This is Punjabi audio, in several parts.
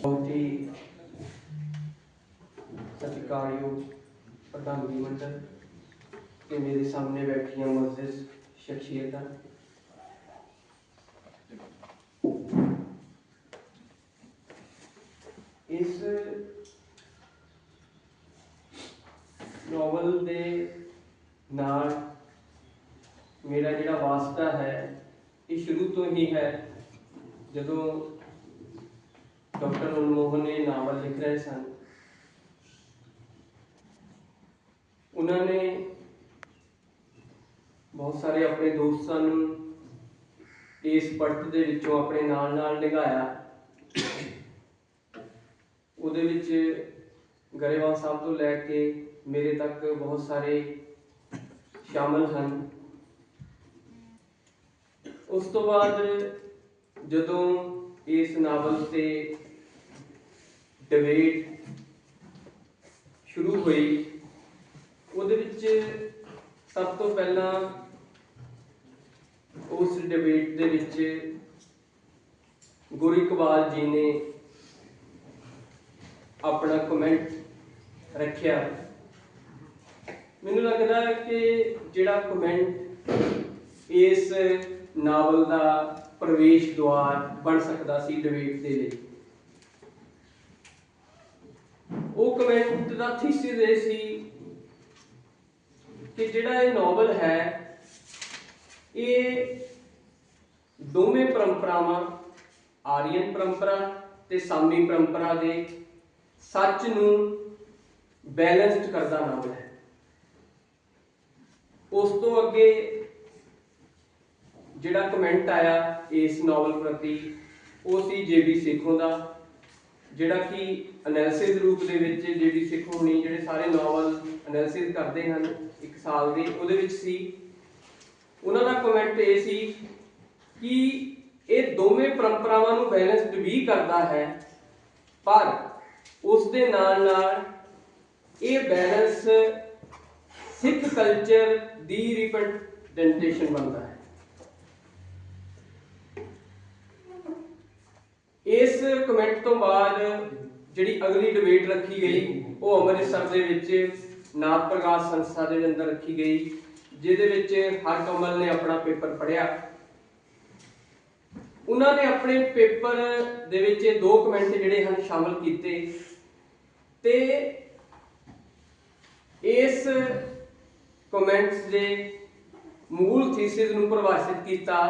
ਬਹੁਤ ਹੀ ਸਤਿਕਾਰਯੋਗ ਪ੍ਰਧਾਨਗੀ ਮੰਡਲ ਤੇ ਮੇਰੇ ਸਾਹਮਣੇ ਬੈਠੀਆਂ ਮੁਅੱਜ਼ਜ਼ ਸ਼ਖਸੀਅਤਾਂ ਇਸ ਨੋਵਲ ਦੇ ਨਾਲ ਮੇਰਾ ਜਿਹੜਾ ਵਾਸਤਾ ਹੈ ਇਹ ਸ਼ੁਰੂ ਤੋਂ ਹੀ ਹੈ। ਜਦੋਂ ਡਾਕਟਰ ਮਨਮੋਹਨ ਨੇ ਨਾਵਲ ਲਿਖ ਰਹੇ ਸਨ, ਉਹਨਾਂ ਨੇ ਬਹੁਤ ਸਾਰੇ ਆਪਣੇ ਦੋਸਤਾਂ ਨੂੰ ਇਸ ਪੜਤ ਦੇ ਵਿੱਚੋਂ ਆਪਣੇ ਨਾਲ ਨਾਲ ਨਿਗਾਇਆ। ਉਹਦੇ ਵਿੱਚ ਗਰੇਵਾਲ ਸਾਹਿਬ ਤੋਂ ਲੈ ਕੇ ਮੇਰੇ ਤੱਕ ਬਹੁਤ ਸਾਰੇ ਸ਼ਾਮਲ ਹਨ ਉਸ ਤੋਂ ਬਾਅਦ ਜਦੋਂ ਇਸ ਨਾਵਲ ਤੇ ਡਿਬੇਟ ਸ਼ੁਰੂ ਹੋਈ, ਉਹਦੇ ਵਿੱਚ ਸਭ ਤੋਂ ਪਹਿਲਾਂ ਉਸ ਡਿਬੇਟ ਦੇ ਵਿੱਚ ਗੁਰੂ ਇਕਬਾਲ ਜੀ ਨੇ ਆਪਣਾ ਕਮੈਂਟ ਰੱਖਿਆ। ਮੈਨੂੰ ਲੱਗਦਾ ਕਿ ਜਿਹੜਾ ਕਮੈਂਟ ਇਸ ਨਾਵਲ ਦਾ ਪ੍ਰਵੇਸ਼ ਦੁਆਰ ਬਣ ਸਕਦਾ ਸੀ ਡਿਬੇਟ ਦੇ ਲਈ। ਉਹ ਕਮੈਂਟ ਦਾ ਥੀਸਿਸ ਇਹ ਸੀ ਕਿ ਜਿਹੜਾ ਇਹ ਨਾਵਲ ਹੈ, ਇਹ ਦੋਵੇਂ ਪਰੰਪਰਾਵਾਂ, ਆਰੀਅਨ ਪਰੰਪਰਾ ਤੇ ਸਾਮੀ ਪਰੰਪਰਾ ਦੇ ਸੱਚ ਨੂੰ ਬੈਲੈਂਸਡ ਕਰਦਾ ਨਾਵਲ ਹੈ। ਉਸ ਤੋਂ ਅੱਗੇ ਜਿਹੜਾ ਕਮੈਂਟ ਆਇਆ ਇਸ ਨਾਵਲ ਪ੍ਰਤੀ, ਉਹ ਸੀ ਜੇਬੀ ਸੇਖੋਂ ਦਾ, ਜਿਹੜਾ ਕਿ ਐਨਾਲਿਸਿਸ ਰੂਪ ਦੇ ਵਿੱਚ ਜੇਬੀ ਸੇਖੋਂ ਨੇ ਜਿਹੜੇ ਸਾਰੇ ਨਾਵਲ ਐਨਾਲਿਸਿਸ ਕਰਦੇ ਹਨ, ਇੱਕ ਸਾਲ ਦੇ, ਉਹਦੇ ਵਿੱਚ ਸੀ। ਉਹਨਾਂ ਦਾ ਕਮੈਂਟ ਇਹ ਸੀ ਕਿ ਇਹ ਦੋਵੇਂ ਪਰੰਪਰਾਵਾਂ ਨੂੰ ਬੈਲੈਂਸਡ ਵੀ ਕਰਦਾ ਹੈ, ਪਰ ਉਸ ਦੇ ਨਾਲ ਨਾਲ ਇਹ ਬੈਲੈਂਸ ਸਿੱਖ ਕਲਚਰ ਦੀ ਰਿਪਰੈਜ਼ੈਂਟੇਸ਼ਨ ਬਣਦਾ ਹੈ। ਇਸ ਕਮੈਂਟ ਤੋਂ ਬਾਅਦ ਜਿਹੜੀ ਅਗਲੀ ਡਿਬੇਟ ਰੱਖੀ ਗਈ, ਉਹ ਅੰਮ੍ਰਿਤਸਰ ਦੇ ਵਿੱਚ ਨਾਥ ਪ੍ਰਕਾਸ਼ ਸੰਸਥਾ ਦੇ ਅੰਦਰ ਰੱਖੀ ਗਈ, ਜਿਹਦੇ ਵਿੱਚ ਹਰ ਕਮਲ ਨੇ ਆਪਣਾ ਪੇਪਰ ਪੜ੍ਹਿਆ। ਉਹਨਾਂ ਨੇ ਆਪਣੇ ਪੇਪਰ ਦੇ ਵਿੱਚ ਇਹ ਦੋ ਕਮੈਂਟ ਜਿਹੜੇ ਹਨ ਸ਼ਾਮਲ ਕੀਤੇ। ਤੇ ਇਸ ਕਮੈਂਟਸ ਦੇ ਮੂਲ ਥੀਸਿਸ ਨੂੰ ਪਰਿਭਾਸ਼ਿਤ ਕੀਤਾ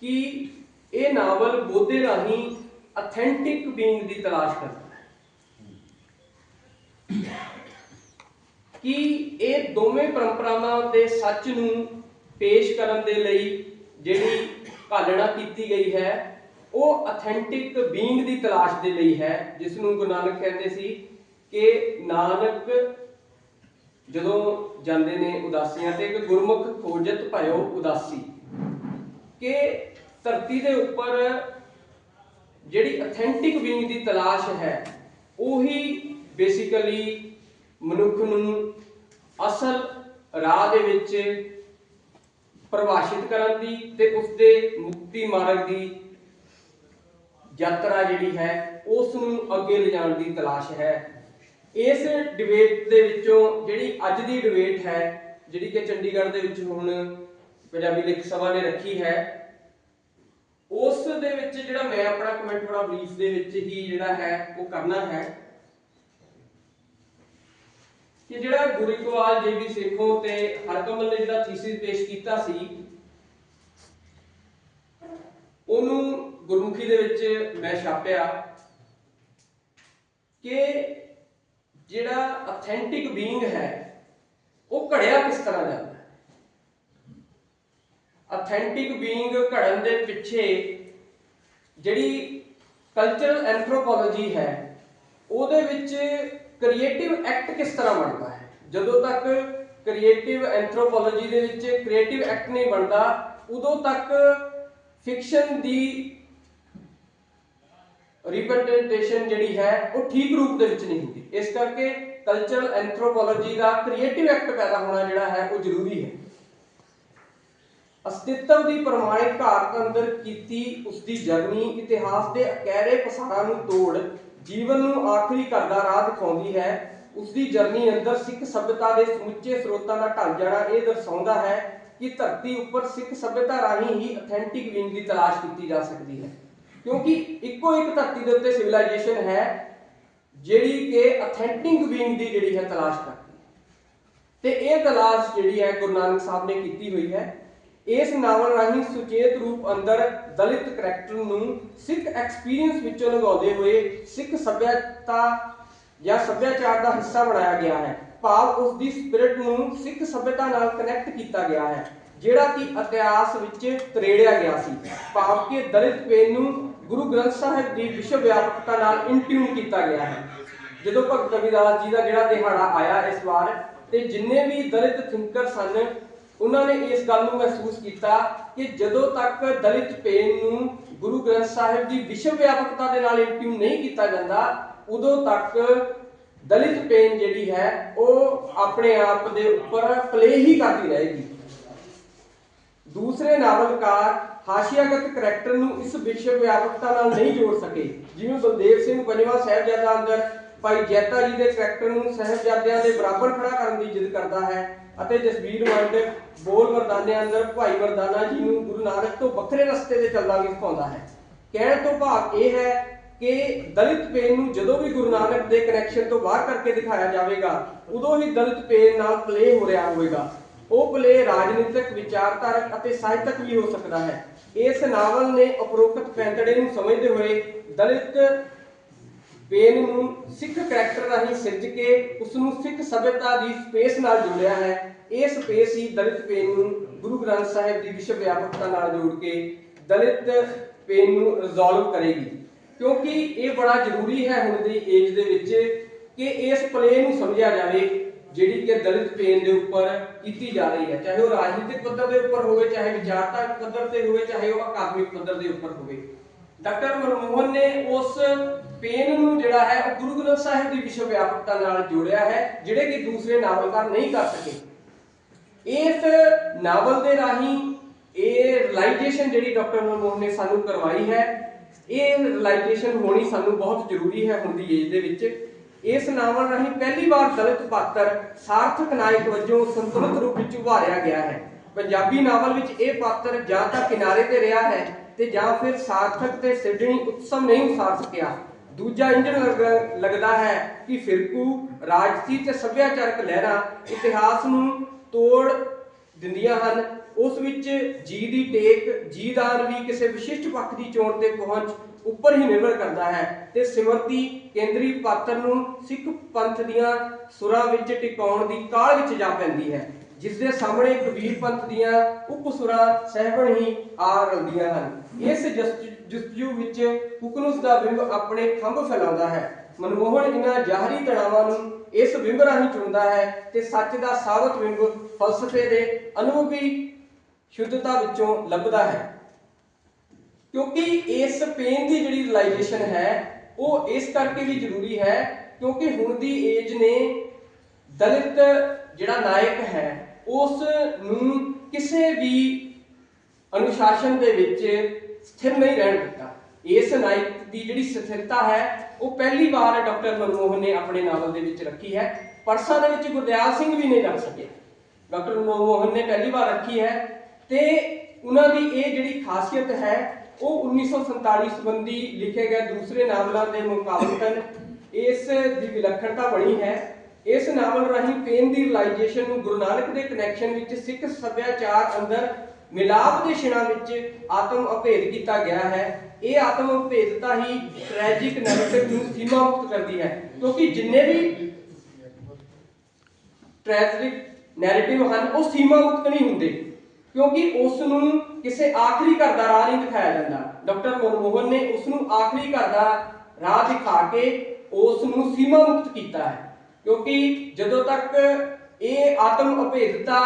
ਕਿ ਇਹ ਨਾਵਲ ਬੋਧੇ ਰਾਹੀਂ ਅਥੈਂਟਿਕ ਬੀਇੰਗ ਦੀ ਤਲਾਸ਼ ਕਰਦਾ ਹੈ। ਕਿ ਇਹ ਦੋਵੇਂ ਪਰੰਪਰਾਵਾਂ ਦੇ ਸੱਚ ਨੂੰ ਪੇਸ਼ ਕਰਨ ਦੇ ਲਈ ਜਿਹੜੀ ਘਾਲਣਾ ਕੀਤੀ ਗਈ ਹੈ, ਉਹ ਅਥੈਂਟਿਕ ਬੀਇੰਗ ਦੀ ਤਲਾਸ਼ ਦੇ ਲਈ ਹੈ, ਜਿਸ ਨੂੰ ਗੁਰੂ ਨਾਨਕ ਕਹਿੰਦੇ ਸੀ ਕਿ ਨਾਨਕ ਜਦੋਂ ਜਾਂਦੇ ਨੇ ਉਦਾਸੀਆਂ ਤੇ ਕਿ ਗੁਰਮੁਖ ਖੋਜਤ ਭਇਓ ਉਦਾਸੀ, ਕਿ ਧਰਤੀ ਦੇ ਉੱਪਰ ਜਿਹੜੀ ਅਥੈਂਟਿਕ ਬੀਇੰਗ ਦੀ ਤਲਾਸ਼ ਹੈ, ਉਹੀ ਬੇਸਿਕਲੀ ਮਨੁੱਖ ਨੂੰ ਅਸਲ ਰਾਹ ਦੇ ਵਿੱਚ ਪਰਿਭਾਸ਼ਿਤ ਕਰਨ ਦੀ ਤੇ ਉਸਦੇ ਮੁਕਤੀ ਮਾਰਗ ਦੀ ਯਾਤਰਾ ਜਿਹੜੀ ਹੈ, ਉਸ ਨੂੰ ਅੱਗੇ ਲਿਜਾਣ ਦੀ ਤਲਾਸ਼ ਹੈ। ਇਸ ਡਿਬੇਟ ਦੇ ਵਿੱਚੋਂ ਜਿਹੜੀ ਅੱਜ ਦੀ ਡਿਬੇਟ ਹੈ, ਜਿਹੜੀ ਕਿ ਚੰਡੀਗੜ੍ਹ ਦੇ ਵਿੱਚ ਹੁਣ ਪੰਜਾਬੀ ਲਿਖ ਸਭਾ ਨੇ ਰੱਖੀ ਹੈ ਉਸ ਦੇ ਵਿੱਚ ਜਿਹੜਾ ਮੈਂ ਆਪਣਾ ਕਮੈਂਟ ਬੜਾ ਬਰੀਫ ਦੇ ਵਿੱਚ ਹੀ ਜਿਹੜਾ ਹੈ, ਉਹ ਕਰਨਾ ਹੈ ਕਿ ਜਿਹੜਾ ਗੁਰਿਕਵਾਲ ਜੀਵੀ ਸੇਖੋਂ ਤੇ ਹਰਕਮਲ ਨੇ ਜਿਹੜਾ ਥੀਸਿਸ ਪੇਸ਼ ਕੀਤਾ ਸੀ, ਉਹਨੂੰ ਗੁਰਮੁਖੀ ਦੇ ਵਿੱਚ ਮੈਂ ਛਾਪਿਆ ਕਿ ਜਿਹੜਾ ਅਥੈਂਟਿਕ ਬੀਇੰਗ ਹੈ, ਉਹ ਘੜਿਆ ਕਿਸ ਤਰ੍ਹਾਂ ਦਾ ਅਥੈਂਟਿਕ ਬੀਇੰਗ ਘੜਨ ਦੇ ਪਿੱਛੇ ਜਿਹੜੀ ਕਲਚਰਲ ਐਂਥਰੋਪੋਲੋਜੀ ਹੈ, ਉਹਦੇ ਵਿੱਚ ਕ੍ਰੀਏਟਿਵ ਐਕਟ ਕਿਸ ਤਰ੍ਹਾਂ ਬਣਦਾ ਹੈ? ਜਦੋਂ ਤੱਕ ਕ੍ਰੀਏਟਿਵ ਐਂਥਰੋਪੋਲੋਜੀ ਦੇ ਵਿੱਚ ਕ੍ਰੀਏਟਿਵ ਐਕਟ ਨਹੀਂ ਬਣਦਾ, ਉਦੋਂ ਤੱਕ ਫਿਕਸ਼ਨ ਦੀ ਰਿਪਰੈਜ਼ੈਂਟੇਸ਼ਨ ਜਿਹੜੀ ਹੈ, ਉਹ ਠੀਕ ਰੂਪ ਦੇ ਵਿੱਚ ਨਹੀਂ ਹੁੰਦੀ। ਇਸ ਕਰਕੇ ਕਲਚਰਲ ਐਂਥਰੋਪੋਲੋਜੀ ਦਾ ਕ੍ਰੀਏਟਿਵ ਐਕਟ ਪੈਦਾ ਹੋਣਾ ਜਿਹੜਾ ਹੈ, ਉਹ ਜ਼ਰੂਰੀ ਹੈ। ਅਸਤਿਤਵ ਦੀ ਪ੍ਰਮਾਣਿਕ ਘਾਟ ਅੰਦਰ ਕੀਤੀ ਉਸ ਦੀ ਜਰਨੀ ਇਤਿਹਾਸ ਦੇ ਅਕਹਿਰੇ ਪਸਾਰਾਂ ਨੂੰ ਤੋੜ, ਜੀਵਨ ਨੂੰ ਆਖਰੀ ਘਰ ਦਾ ਰਾਹ ਦਿਖਾਉਂਦੀ ਹੈ। ਉਸ ਦੀ ਜਰਨੀ ਅੰਦਰ ਸਿੱਖ ਸਭਿਅਤਾ ਦੇ ਸਮੁੱਚੇ ਸਰੋਤਾਂ ਦਾ ਢਲ ਜਾਣਾ ਇਹ ਦਰਸਾਉਂਦਾ ਹੈ ਕਿ ਧਰਤੀ ਉੱਪਰ ਸਿੱਖ ਸਭਿਅਤਾ ਰਾਹੀਂ ਹੀ ਅਥੈਂਟਿਕ ਵਿੰਗ ਦੀ ਤਲਾਸ਼ ਕੀਤੀ ਜਾ ਸਕਦੀ ਹੈ। ਕਿਉਂਕਿ ਇੱਕੋ ਇੱਕ ਧਰਤੀ ਦੇ ਉੱਤੇ ਸਿਵਲਾਈਜੇਸ਼ਨ ਹੈ, ਜਿਹੜੀ ਕਿ ਅਥੈਂਟਿਕ ਵਿੰਗ ਦੀ ਜਿਹੜੀ ਹੈ ਤਲਾਸ਼ ਕਰਦੀ ਹੈ। ਤੇ ਇਹ ਤਲਾਸ਼ ਜਿਹੜੀ ਹੈ ਗੁਰੂ ਨਾਨਕ ਸਾਹਿਬ ਨੇ ਕੀਤੀ ਹੋਈ ਹੈ। ਇਸ ਨਾਵਲ ਰਾਹੀਂ ਸੁਚੇਤ ਰੂਪ ਅੰਦਰ ਦਲਿਤ ਕਰੈਕਟਰ ਨੂੰ ਸਿੱਖ ਐਕਸਪੀਰੀਅੰਸ ਵਿੱਚੋਂ ਲਗਾਉਂਦੇ ਹੋਏ ਸਿੱਖ ਸੱਭਿਅਤਾ ਜਾਂ ਸੱਭਿਆਚਾਰ ਦਾ ਹਿੱਸਾ ਬਣਾਇਆ ਗਿਆ ਹੈ। ਭਾਵ ਉਸ ਦੀ ਸਪਿਰਿਟ ਨੂੰ ਸਿੱਖ ਸੱਭਿਅਤਾ ਨਾਲ ਕਨੈਕਟ ਕੀਤਾ ਗਿਆ ਹੈ, ਜਿਹੜਾ ਕਿ ਇਤਿਹਾਸ ਵਿੱਚ ਤਰੇੜਿਆ ਗਿਆ ਸੀ। ਭਾਵ ਕਿ ਦਲਿਤ ਪੇਨ ਨੂੰ ਗੁਰੂ ਗ੍ਰੰਥ ਸਾਹਿਬ ਦੀ ਵਿਸ਼ਵ ਵਿਆਪਕਤਾ ਨਾਲ ਇੰਟਿਊਨ ਕੀਤਾ ਗਿਆ ਹੈ। ਜਦੋਂ ਭਗਤ ਰਵਿਦਾਸ ਜੀ ਦਾ ਜਿਹੜਾ ਦਿਹਾੜਾ ਆਇਆ ਇਸ ਵਾਰ, ਤੇ ਜਿੰਨੇ ਵੀ ਦਲਿਤ ਥਿੰਕਰ ਸਨ ਉਹਨਾਂ ਨੇ ਇਸ ਗੱਲ ਨੂੰ ਮਹਿਸੂਸ ਕੀਤਾ ਕਿ ਜਦੋਂ ਤੱਕ ਦਲਿਤ ਪੇਨ ਨੂੰ ਗੁਰੂ ਗ੍ਰੰਥ ਸਾਹਿਬ ਦੀ ਵਿਸ਼ਵ ਵਿਆਪਕਤਾ ਦੇ ਨਾਲ ਇਨਟਿਊਨ ਨਹੀਂ ਕੀਤਾ ਜਾਂਦਾ, ਉਦੋਂ ਤੱਕ ਦਲਿਤ ਪੇਨ ਜਿਹੜੀ ਹੈ, ਉਹ ਆਪਣੇ ਆਪ ਦੇ ਉੱਪਰ ਪਲੇ ਹੀ ਕਰਦੀ ਰਹੇਗੀ। ਦੂਸਰੇ ਨਾਵਲਕਾਰ ਹਾਸ਼ੀਆਗਤ ਕਰੈਕਟਰ ਨੂੰ ਇਸ ਵਿਸ਼ਵ ਵਿਆਪਕਤਾ ਨਾਲ ਨਹੀਂ ਜੋੜ ਸਕੇ, ਜਿਵੇਂ ਬਲਦੇਵ ਸਿੰਘ ਪੰਜਵਾਂ ਸਾਹਿਬਜ਼ਾਦਾ ਅੰਦਰ ਭਾਈ ਜੈਤਾ ਜੀ ਦੇ ਕਰੈਕਟਰ ਨੂੰ ਸਾਹਿਬਜ਼ਾਦਿਆਂ ਦੇ ਬਰਾਬਰ ਖੜਾ ਕਰਨ ਦੀ ਜਿੱਦ ਕਰਦਾ ਹੈ। ਅਤੇ ਜਸਵੀਰ ਵੰਡ ਬੋਲ ਮਰਦਾਨੇ ਅੰਦਰ ਭਾਈ ਮਰਦਾਨਾ ਜੀ ਨੂੰ ਗੁਰੂ ਨਾਨਕ ਤੋਂ ਵੱਖਰੇ ਰਸਤੇ ਤੇ ਚੱਲਦਾ ਵੀ ਦਿਖਾਉਂਦਾ ਹੈ। ਕਹਿਣ ਤੋਂ ਭਾਵ ਇਹ ਹੈ ਕਿ ਦਲਿਤ ਪੇਨ ਨੂੰ ਜਦੋਂ ਵੀ ਗੁਰੂ ਨਾਨਕ ਦੇ ਕਨੈਕਸ਼ਨ ਤੋਂ ਬਾਹਰ ਕਰਕੇ ਦਿਖਾਇਆ ਜਾਵੇਗਾ, ਉਦੋਂ ਹੀ ਦਲਿਤ ਪੇਨ ਨਾਲ ਪਲੇ ਹੋ ਰਿਹਾ ਹੋਵੇਗਾ। ਉਹ ਪਲੇ ਰਾਜਨੀਤਿਕ ਵਿਚਾਰਧਾਰਕ ਅਤੇ ਸਾਹਿਤਕ ਵੀ ਹੋ ਸਕਦਾ ਹੈ। ਇਸ ਨਾਵਲ ਨੇ ਉਪਰੋਕਤ ਪੈਂਤੜੇ ਨੂੰ ਸਮਝਦੇ ਹੋਏ ਦਲਿਤ ਪੇਨ ਨੂੰ ਸਿੱਖ ਕਰੈਕਟਰ ਰਾਹੀਂ ਸਿਰਜ ਕੇ ਉਸ ਨੂੰ ਸਿੱਖ ਸਭਿਅਤਾ ਦੀ ਸਪੇਸ ਨਾਲ ਜੋੜਿਆ ਹੈ। ਇਹ ਸਪੇਸ ਹੀ ਦਲਿਤ ਪੇਨ ਨੂੰ ਗੁਰੂ ਗ੍ਰੰਥ ਸਾਹਿਬ ਦੀ ਵਿਸ਼ਵ ਵਿਆਪਕਤਾ ਨਾਲ ਜੋੜ ਕੇ ਦਲਿਤ ਪੇਨ ਨੂੰ ਰਿਜ਼ੋਲਵ ਕਰੇਗੀ। ਕਿਉਂਕਿ ਇਹ ਬੜਾ ਜ਼ਰੂਰੀ ਹੈ ਹੁਣ ਦੀ ਏਜ ਦੇ ਵਿੱਚ ਕਿ ਇਸ ਪਲੇ ਨੂੰ ਸਮਝਿਆ ਜਾਵੇ ਜਿਹੜੀ ਕਿ ਦਲਿਤ ਪੇਨ ਦੇ ਉੱਪਰ ਕੀਤੀ ਜਾ ਰਹੀ ਹੈ। ਚਾਹੇ ਉਹ ਰਾਜਨੀਤਿਕ ਪੱਧਰ ਦੇ ਉੱਪਰ ਹੋਵੇ, ਚਾਹੇ ਵਿਚਾਰਤਾ ਪੱਧਰ ਤੇ ਹੋਵੇ, ਚਾਹੇ ਉਹ ਅਕਾਦਮਿਕ ਪੱਧਰ ਦੇ ਉੱਪਰ ਹੋਵੇ। ਡਾਕਟਰ ਮਨਮੋਹਨ ਨੇ ਉਸ ਪੇਨ ਨੂੰ ਜਿਹੜਾ ਹੈ ਉਹ ਗੁਰੂ ਗ੍ਰੰਥ ਸਾਹਿਬ ਦੀ ਵਿਸ਼ਵ ਵਿਆਪਕਤਾ ਨਾਲ ਜੋੜਿਆ ਹੈ, ਜਿਹੜੇ ਕਿ ਦੂਸਰੇ ਨਾਵਲਕਾਰ ਨਹੀਂ ਕਰ ਸਕੇ। ਇਸ ਨਾਵਲ ਦੇ ਰਾਹੀਂ ਇਹ ਰਿਲਾਈਜੇਸ਼ਨ ਜਿਹੜੀ ਡਾਕਟਰ ਮਨਮੋਹਨ ਨੇ ਸਾਨੂੰ ਕਰਵਾਈ ਹੈ, ਇਹ ਰਿਲਾਈਜੇਸ਼ਨ ਹੋਣੀ ਸਾਨੂੰ ਬਹੁਤ ਜ਼ਰੂਰੀ ਹੈ ਹੁਣ ਦੀ ਏਜ ਦੇ ਵਿੱਚ। ਇਸ ਨਾਵਲ ਰਾਹੀਂ ਪਹਿਲੀ ਵਾਰ ਦਲਿਤ ਪਾਤਰ ਸਾਰਥਕ ਨਾਇਕ ਵਜੋਂ ਸੰਤੁਲਿਤ ਰੂਪ ਵਿੱਚ ਉਭਾਰਿਆ ਗਿਆ ਹੈ। ਪੰਜਾਬੀ ਨਾਵਲ ਵਿੱਚ ਇਹ ਪਾਤਰ ਜਾਂ ਤਾਂ ਕਿਨਾਰੇ ਤੇ ਰਿਹਾ ਹੈ ਤੇ ਜਾਂ ਫਿਰ ਸਾਰਥਕ ਤੇ ਸਿਰਜਣੀ ਉਤਸਮ ਨਹੀਂ ਉਸਾਰ ਸਕਿਆ। ਦੂਜਾ ਇੰਜਨ ਲੱਗ- ਲੱਗਦਾ ਹੈ ਕਿ ਫਿਰਕੂ ਰਾਜਸੀ ਤੇ ਸੱਭਿਆਚਾਰਕ ਲਹਿਰਾਂ ਇਤਿਹਾਸ ਨੂੰ ਤੋੜ ਦਿੰਦੀਆਂ ਹਨ। ਉਸ ਵਿੱਚ ਜੀ ਦੀ ਟੇਕ ਜੀਦਾਰ ਵੀ ਕਿਸੇ ਵਿਸ਼ਿਸ਼ਟ ਪੱਖ ਦੀ ਚੋਣ ਤੇ ਪਹੁੰਚ ਉੱਪਰ ਹੀ ਨਿਰਭਰ ਕਰਦਾ ਹੈ ਤੇ ਸਿਮਰਤੀ ਕੇਂਦਰੀ ਪਾਤਰ ਨੂੰ ਸਿੱਖ ਪੰਥ ਦੀਆਂ ਸੁਰਾਂ ਵਿੱਚ ਟਿਕਾਉਣ ਦੀ ਕਾਲ ਵਿੱਚ ਜਾ ਪੈਂਦੀ ਹੈ ਜਿਸ ਦੇ ਸਾਹਮਣੇ ਕਬੀਰ ਪੰਥ ਦੀਆਂ ਉਪਸੁਰਾਂ ਸਹਿਬਣ ਹੀ ਆ ਰਲਦੀਆਂ ਹਨ। ਇਸ ਜਸਟ- ਜਸਜੂ ਵਿੱਚ ਕੁਕਨੁਸ ਦਾ ਬਿੰਬ ਆਪਣੇ ਖੰਭ ਫੈਲਾਉਂਦਾ ਹੈ। ਮਨਮੋਹਨ ਇਹਨਾਂ ਜ਼ਾਹਰੀ ਤਣਾਵਾਂ ਨੂੰ ਇਸ ਬਿੰਬ ਰਾਹੀਂ ਚੁਣਦਾ ਹੈ ਤੇ ਸੱਚ ਦਾ ਸਾਬਤ ਬਿੰਬ ਫਲਸਫੇ ਦੇ ਅਨੁਭਵੀ ਸ਼ੁੱਧਤਾ ਵਿੱਚੋਂ ਲੱਭਦਾ ਹੈ। ਕਿਉਂਕਿ ਇਸ ਪੇਨ ਦੀ ਜਿਹੜੀ ਰਿਲਾਈਜੇਸ਼ਨ ਹੈ, ਉਹ ਇਸ ਕਰਕੇ ਵੀ ਜ਼ਰੂਰੀ ਹੈ ਕਿਉਂਕਿ ਹੁਣ ਦੀ ਏਜ ਨੇ ਦਲਿਤ ਜਿਹੜਾ ਨਾਇਕ ਹੈ, ਉਸ ਨੂੰ ਕਿਸੇ ਵੀ ਅਨੁਸ਼ਾਸਨ ਦੇ ਵਿੱਚ ਸਥਿਰ ਨਹੀਂ ਰਹਿਣ ਦਿੱਤਾ। ਇਸ ਨਾਇਕ ਦੀ ਜਿਹੜੀ ਸਥਿਰਤਾ ਹੈ, ਉਹ ਪਹਿਲੀ ਵਾਰ ਡਾਕਟਰ ਮਨਮੋਹਨ ਨੇ ਆਪਣੇ ਨਾਵਲ ਦੇ ਵਿੱਚ ਰੱਖੀ ਹੈ। ਪਰਸਾ ਦੇ ਵਿੱਚ ਗੁਰਦਿਆਲ ਸਿੰਘ ਵੀ ਨਹੀਂ ਰੱਖ ਸਕਿਆ। ਡਾਕਟਰ ਮਨਮੋਹਨ ਨੇ ਪਹਿਲੀ ਵਾਰ ਰੱਖੀ ਹੈ ਤੇ ਉਹਨਾਂ ਦੀ ਇਹ ਜਿਹੜੀ ਖਾਸੀਅਤ ਹੈ, ਉਹ 1947 ਸੰਬੰਧੀ ਲਿਖੇ ਗਏ ਦੂਸਰੇ ਨਾਵਲਾਂ ਦੇ ਮੁਕਾਬਲਤਨ ਇਸ ਦੀ ਵਿਲੱਖਣਤਾ ਬਣੀ ਹੈ। ਇਸ ਨਾਵਲ ਰਾਹੀਂ ਪੇਨ ਦੀ ਰਿਅਲਾਈਜੇਸ਼ਨ ਨੂੰ ਗੁਰੂ ਨਾਨਕ ਦੇ ਕਨੈਕਸ਼ਨ ਵਿੱਚ ਸਿੱਖ ਸੱਭਿਆਚਾਰ ਅੰਦਰ ਮਿਲਾਪ ਦੇ ਛਿਣਾ ਵਿੱਚ ਆਤਮ ਅਭੇਦ ਕੀਤਾ ਗਿਆ ਹੈ। ਇਹ ਆਤਮ ਅਭੇਦਤਾ ਹੀ ਟ੍ਰੈਜਿਕ ਨੈਰੇਟਿਵ ਨੂੰ ਸੀਮਾ ਮੁਕਤ ਕਰਦੀ ਹੈ, ਕਿਉਂਕਿ ਜਿੰਨੇ ਵੀ ਟ੍ਰੈਜਿਕ ਨੈਰੇਟਿਵ ਹਨ, ਉਹ ਸੀਮਾ ਮੁਕਤ ਨਹੀਂ ਹੁੰਦੇ, ਕਿਉਂਕਿ ਉਸ ਨੂੰ ਕਿਸੇ ਆਖਰੀ ਘਰ ਦਾ ਰਾਹ ਨਹੀਂ ਦਿਖਾਇਆ ਜਾਂਦਾ। ਡਾਕਟਰ ਮਨਮੋਹਨ ਨੇ ਉਸ ਨੂੰ ਆਖਰੀ ਘਰ ਦਾ ਰਾਹ ਦਿਖਾ ਕੇ ਉਸ ਨੂੰ ਸੀਮਾ ਮੁਕਤ ਕੀਤਾ ਹੈ, ਕਿਉਂਕਿ ਜਦੋਂ ਤੱਕ ਇਹ ਆਤਮ ਅਭੇਦਤਾ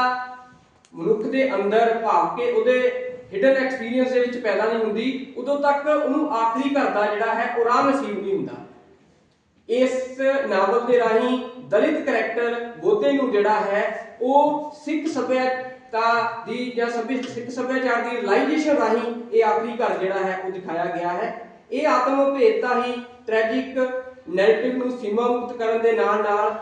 ਮਨੁੱਖ ਦੇ ਅੰਦਰ ਭਾਵ ਕੇ ਉਹਦੇ ਹਿਡਨ ਐਕਸਪੀਰੀਅੰਸ ਦੇ ਵਿੱਚ ਪੈਦਾ ਨਹੀਂ ਹੁੰਦੀ, ਉਦੋਂ ਤੱਕ ਉਹਨੂੰ ਆਖਰੀ ਘਰ ਦਾ ਜਿਹੜਾ ਹੈ, ਉਹ ਰਾਹ ਨਸੀਬ ਨਹੀਂ ਹੁੰਦਾ। ਇਸ ਨਾਵਲ ਦੇ ਰਾਹੀਂ ਦਲਿਤ ਕਰੈਕਟਰ ਗੋਤੇ ਨੂੰ ਜਿਹੜਾ ਹੈ, ਉਹ ਸਿੱਖ ਸਭਿਆ ਦੀ ਜਾਂ ਸਭਿ, ਸਿੱਖ ਸੱਭਿਆਚਾਰ ਦੀ ਰਿਲਾਈਜੇਸ਼ਨ ਰਾਹੀਂ ਇਹ ਆਖਰੀ ਘਰ ਜਿਹੜਾ ਹੈ, ਉਹ ਦਿਖਾਇਆ ਗਿਆ ਹੈ। ਇਹ ਆਤਮ ਭੇਦਤਾ ਹੀ ਟ੍ਰੈਜਿਕ ਨੈਰੇਟਿਵ ਨੂੰ ਸੀਮਾ ਮੁਕਤ ਕਰਨ ਦੇ ਨਾਲ ਨਾਲ